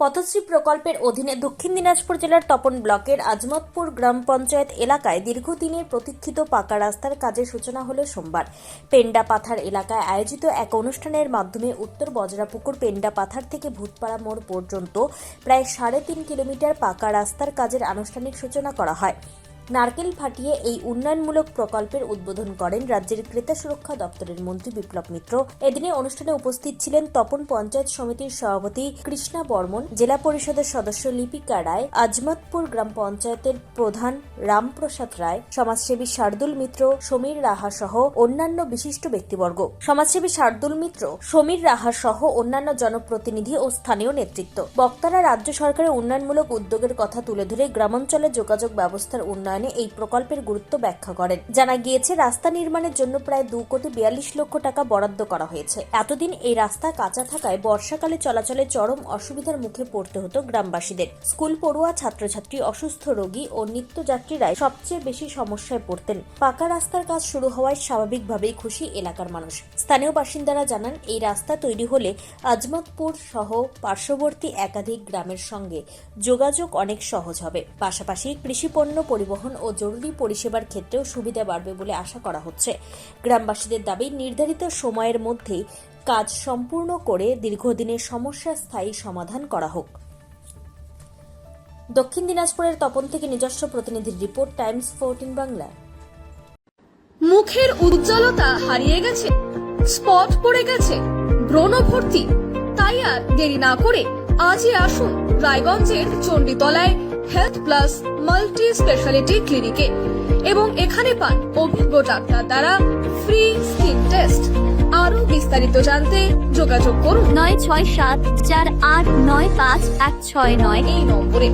পথশ্রী প্রকল্পের অধীনে দক্ষিণ দিনাজপুর জেলার তপন ব্লকের আজমতপুর গ্রাম পঞ্চায়েত এলাকায় দীর্ঘদিনের প্রতীক্ষিত পাকা রাস্তার কাজের সূচনা হল সোমবার। পেন্ডা পাথার এলাকায় আয়োজিত এক অনুষ্ঠানের মাধ্যমে উত্তর বজরাপুকুর পেন্ডা পাথার থেকে ভূতপাড়া মোড় পর্যন্ত প্রায় সাড়ে তিন কিলোমিটার পাকা রাস্তার কাজের আনুষ্ঠানিক সূচনা করা হয়। নারকেল ফাটিয়ে এই উন্নয়নমূলক প্রকল্পের উদ্বোধন করেন রাজ্যের ক্রেতা সুরক্ষা দপ্তরের মন্ত্রী বিপ্লব মিত্র। এদিনে অনুষ্ঠানে উপস্থিত ছিলেন তপন পঞ্চায়েত সমিতির সভাপতি কৃষ্ণা বর্মন, জেলা পরিষদের সদস্য লিপিকা রায়, আজমতপুর গ্রাম পঞ্চায়েতের প্রধান রামপ্রসাদ রায়, সমাজসেবী শার্দুল মিত্র, সমীর রাহা সহ অন্যান্য বিশিষ্ট ব্যক্তিবর্গ। সমাজসেবী শার্দুল মিত্র, সমীর রাহা সহ অন্যান্য জনপ্রতিনিধি ও স্থানীয় নেতৃত্ব। বক্তারা রাজ্য সরকারের উন্নয়নমূলক উদ্যোগের কথা তুলে ধরে গ্রামাঞ্চলে যোগাযোগ ব্যবস্থার উন্নয়নে এই প্রকল্পের গুরুত্ব ব্যাখ্যা করেন। জানা গিয়েছে, রাস্তা নির্মাণের জন্য প্রায় দু কোটি বিয়াল্লিশ লক্ষ টাকা বরাদ্দ করা হয়েছে। এতদিন এই রাস্তা কাঁচা থাকায় বর্ষাকালে চলাচলে চরম অসুবিধার মুখে পড়তে হতো গ্রামবাসীদের। স্কুল পড়ুয়া, ছাত্রছাত্রী, অসুস্থ রোগী ও নিত্যযাত্রীরাই সবচেয়ে বেশি সমস্যায় পড়তেন। পাকা রাস্তার কাজ শুরু হওয়ায় স্বাভাবিকভাবেই খুশি এলাকার মানুষ। স্থানীয় বাসিন্দারা জানান, এই রাস্তা তৈরি হলে আজমতপুর সহ পার্শ্ববর্তী একাধিক গ্রামের সঙ্গে যোগাযোগ অনেক সহজ হবে। পাশাপাশি কৃষিপণ্য পরিবহন ও জরুরি পরিষেবার ক্ষেত্রেও সুবিধা বাড়বে বলে আশা করা হচ্ছে। গ্রামবাসীদের দাবি, নির্ধারিত সময়ের মধ্যেই কাজ সম্পূর্ণ করে দীর্ঘদিনের সমস্যা স্থায়ী সমাধান করা হোক। দক্ষিণ দিনাজপুরের তপন থেকে নিজস্ব প্রতিনিধির রিপোর্ট, টাইমস ফোরটিন বাংলা। মুখের উজ্জ্বলতা হারিয়ে গেছে, স্পট পড়ে গেছে ব্রণ ভর্তি। তাই আর দেরি না করে আজই আসুন রায়গঞ্জের চণ্ডীতলায় হেলথ প্লাস মাল্টি স্পেশালিটি ক্লিনিকে এবং এখানে পান অভিজ্ঞ ডাক্তার দ্বারা ফ্রি স্কিন টেস্ট আরও বিস্তারিত জানতে যোগাযোগ করুন। নয় ছয় সাত চার আট নয় পাঁচ এক ছয় নয়। এই নম্বরে